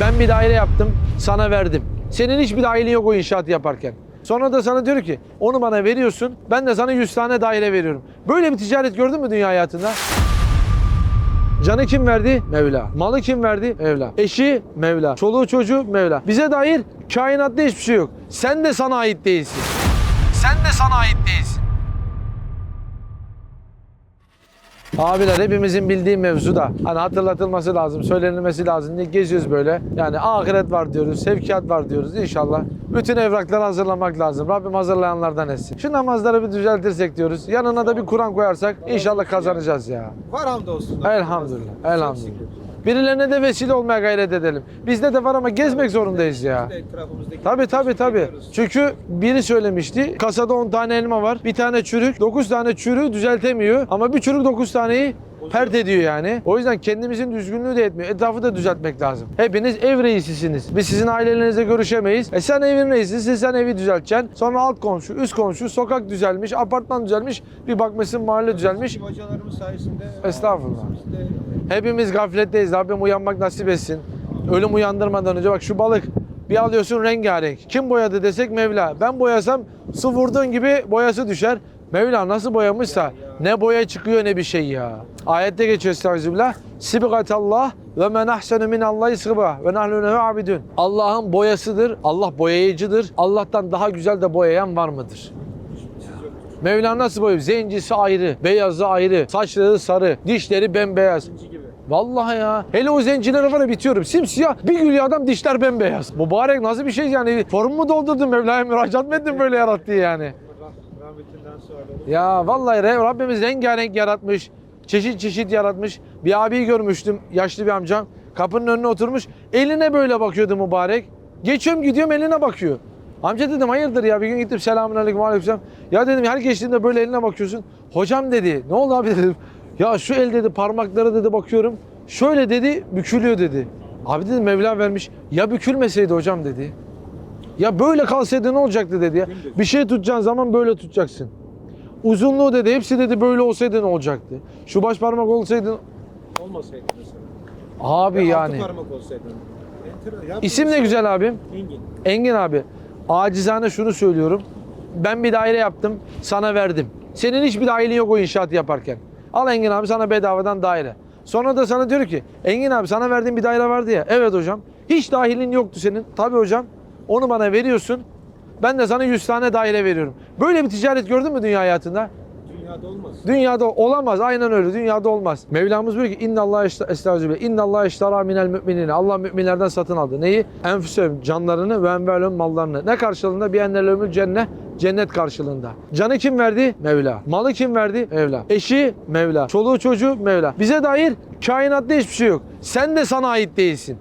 Ben bir daire yaptım, sana verdim. Senin hiçbir dahilin yok o inşaat yaparken. Sonra da sana diyor ki onu bana veriyorsun, ben de sana 100 tane daire veriyorum. Böyle bir ticaret gördün mü dünya hayatında? Canı kim verdi? Mevla. Malı kim verdi? Mevla. Eşi? Mevla. Çoluğu çocuğu? Mevla. Bize dair kainatta hiçbir şey yok. Sen de sana ait değilsin. Sen de sana ait değilsin. Abiler hepimizin bildiği mevzu da hani hatırlatılması lazım, söylenilmesi lazım. Niye geziyoruz böyle? Yani ahiret var diyoruz, sevkiyat var diyoruz inşallah. Bütün evrakları hazırlamak lazım. Rabbim hazırlayanlardan etsin. Şu namazları bir düzeltirsek diyoruz. Yanına da bir Kur'an koyarsak inşallah kazanacağız ya. Var hamdolsun. Elhamdülillah, elhamdülillah. Birilerine de vesile olmaya gayret edelim. Bizde de var ama gezmek zorundayız ya. Tabi tabi tabi. Çünkü biri söylemişti. Kasada 10 tane elma var. Bir tane çürük. 9 tane çürüğü düzeltemiyor. Ama bir çürük 9 taneyi pert ediyor yani. O yüzden kendimizin düzgünlüğü de etmiyor. Etrafı da düzeltmek lazım. Hepiniz ev reisisiniz. Biz sizin ailelerinizle görüşemeyiz. E sen evin reisisin. Sen evi düzelteceksin. Sonra alt komşu, üst komşu, sokak düzelmiş, apartman düzelmiş. Bir bakmışsın mahalle düzelmiş. Hocalarımız sayesinde Estağfurullah. Biz de Hepimiz gafletteyiz. Rabbim uyanmak nasip etsin. Ölüm uyandırmadan önce bak şu balık bir alıyorsun rengarenk. Kim boyadı desek Mevla. Ben boyasam su vurduğun gibi boyası düşer. Mevla nasıl boyamışsa ne boya çıkıyor ne bir şey ya. Ayette geçiyor estağfirullah. Sibgatallah ve men ahsenu minallahi sıbga ve nahnu lehu abidun. Allah'ın boyasıdır. Allah boyayıcıdır. Allah'tan daha güzel de boyayan var mıdır? Mevla nasıl boyuyor? Zencisi ayrı, beyazı ayrı, saçları sarı, dişleri bembeyaz. gibi. Vallahi ya. Hele o zencilere var ya bitiyorum. Simsiyah bir gülüyor adam dişler bembeyaz. Mübarek nasıl bir şey yani. Form mu doldurdun Mevla'ya müracaat mı ettin böyle yarattı yani. Ya vallahi Rabbimiz rengarenk yaratmış. Çeşit çeşit yaratmış. Bir abiyi görmüştüm. Yaşlı bir amcam. Kapının önüne oturmuş. Eline böyle bakıyordu mübarek. Geçiyorum gidiyorum eline bakıyor. Amca dedim hayırdır ya bir gün gittim selamun aleyküm aleyküm. Ya dedim her geçtiğinde böyle eline bakıyorsun. Hocam dedi ne oldu abi dedim. Ya şu el dedi parmakları dedi bakıyorum. Şöyle dedi bükülüyor dedi. Abi dedim Mevla vermiş. Ya bükülmeseydi hocam dedi. Ya böyle kalsaydı ne olacaktı dedi ya. Bir şey tutacağın zaman böyle tutacaksın. Uzunluğu dedi hepsi dedi böyle olsaydı ne olacaktı? Şu baş parmak olsaydı Olmasaydı mesela. abi Ya yani. Altı parmak olsaydı. Enter- İsim ne güzel abim? Engin. Engin abi. Acizane şunu söylüyorum. Ben bir daire yaptım, sana verdim. Senin hiçbir dahilin yok o inşaat yaparken. Al Engin abi sana bedavadan daire. Sonra da sana diyor ki Engin abi sana verdiğim bir daire vardı ya. Evet hocam. Hiç dahilin yoktu senin. Tabii hocam. Onu bana veriyorsun. Ben de sana 100 tane daire veriyorum. Böyle bir ticaret gördün mü dünya hayatında? Dünyada olmaz. Dünyada olamaz. Aynen öyle. Dünyada olmaz. Mevlamız diyor ki inna Allah estağfirullah. İnna Allah iştara minel müminine. Allah müminlerden satın aldı. Neyi? Enfüsehum canlarını ve envelhum mallarını. Ne karşılığında? Bir ennelömül cennet. Cennet karşılığında. Canı kim verdi? Mevla. Malı kim verdi? Mevla. Eşi? Mevla. Çoluğu çocuğu? Mevla. Bize dair kainatta hiçbir şey yok. Sen de sana ait değilsin.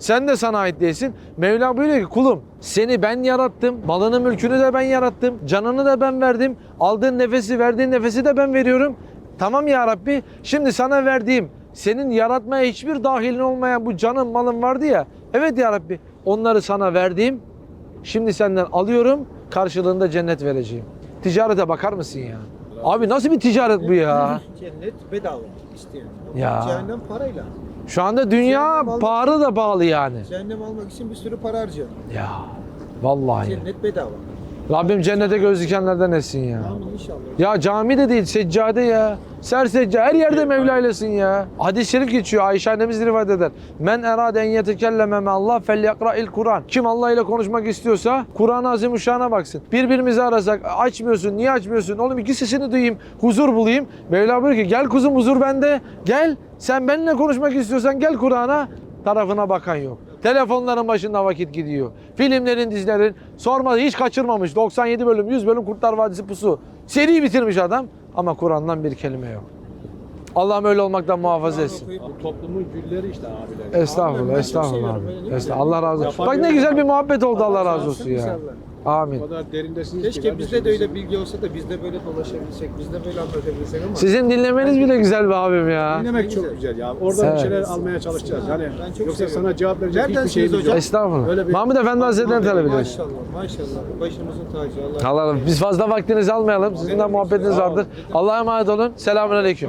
Sen de sana ait değilsin. Mevla buyuruyor ki kulum seni ben yarattım. Malını mülkünü de ben yarattım. Canını da ben verdim. Aldığın nefesi verdiğin nefesi de ben veriyorum. Tamam ya Rabbi. Şimdi sana verdiğim senin yaratmaya hiçbir dahilin olmayan bu canın malın vardı ya. Evet ya Rabbi. Onları sana verdiğim şimdi senden alıyorum. Karşılığında cennet vereceğim. Ticarete bakar mısın ya? Abi nasıl bir ticaret bu ya? Cennet bedava isteyen. Ya. Cehennem parayla. Şu anda dünya Cehennem pahalı da pahalı yani. Cehennem almak için bir sürü para harcıyor. Ya vallahi. Cennet bedava. Rabbim cennete göz dikenlerden etsin ya. Amin inşallah. Ya cami de değil seccade ya. Ser seccade her yerde Mevla eylesin ya. Hadis-i şerif geçiyor Ayşe annemiz rivayet eder. Men erade en yetekelleme me Allah felyakra il Kur'an. Kim Allah ile konuşmak istiyorsa Kur'an-ı Azimuşşan'a baksın. Birbirimizi arasak açmıyorsun niye açmıyorsun? Oğlum iki sesini duyayım huzur bulayım. Mevla buyuruyor ki gel kuzum huzur bende. Gel sen benimle konuşmak istiyorsan gel Kur'an'a. Tarafına bakan yok. Telefonların başında vakit gidiyor. Filmlerin, dizilerin sorma hiç kaçırmamış. 97 bölüm, 100 bölüm Kurtlar Vadisi pusu. Seri bitirmiş adam ama Kur'an'dan bir kelime yok. Allah'ım öyle olmaktan muhafaza etsin. Bu toplumun gülleri işte abiler. Estağfurullah, estağfurullah abi. Estağfurullah. Allah razı olsun. Bak ne güzel bir muhabbet oldu Allah Allah razı olsun ya. Amin. O kadar derindesiniz ki Keşke bizde de öyle bilgi olsa da biz de böyle dolaşabilsek, biz de böyle anlatabilsek ama. Sizin dinlemeniz bile güzel be abim ya. Dinlemek çok güzel ya. Oradan Evet. bir şeyler almaya çalışacağız. Yani Ben çok yoksa seviyorum. sana cevap verecek hiçbir Neredensiniz şeyimiz hocam? yok. Estağfurullah. Öyle bir- Mahmud Efendi Hazretleri'ni talep ediyoruz. Maşallah, maşallah. Başımızın tacı. Allah Allah Allah. Biz fazla vaktinizi almayalım. Sizin de muhabbetiniz vardır. Allah'a emanet olun. Selamun Aleyküm.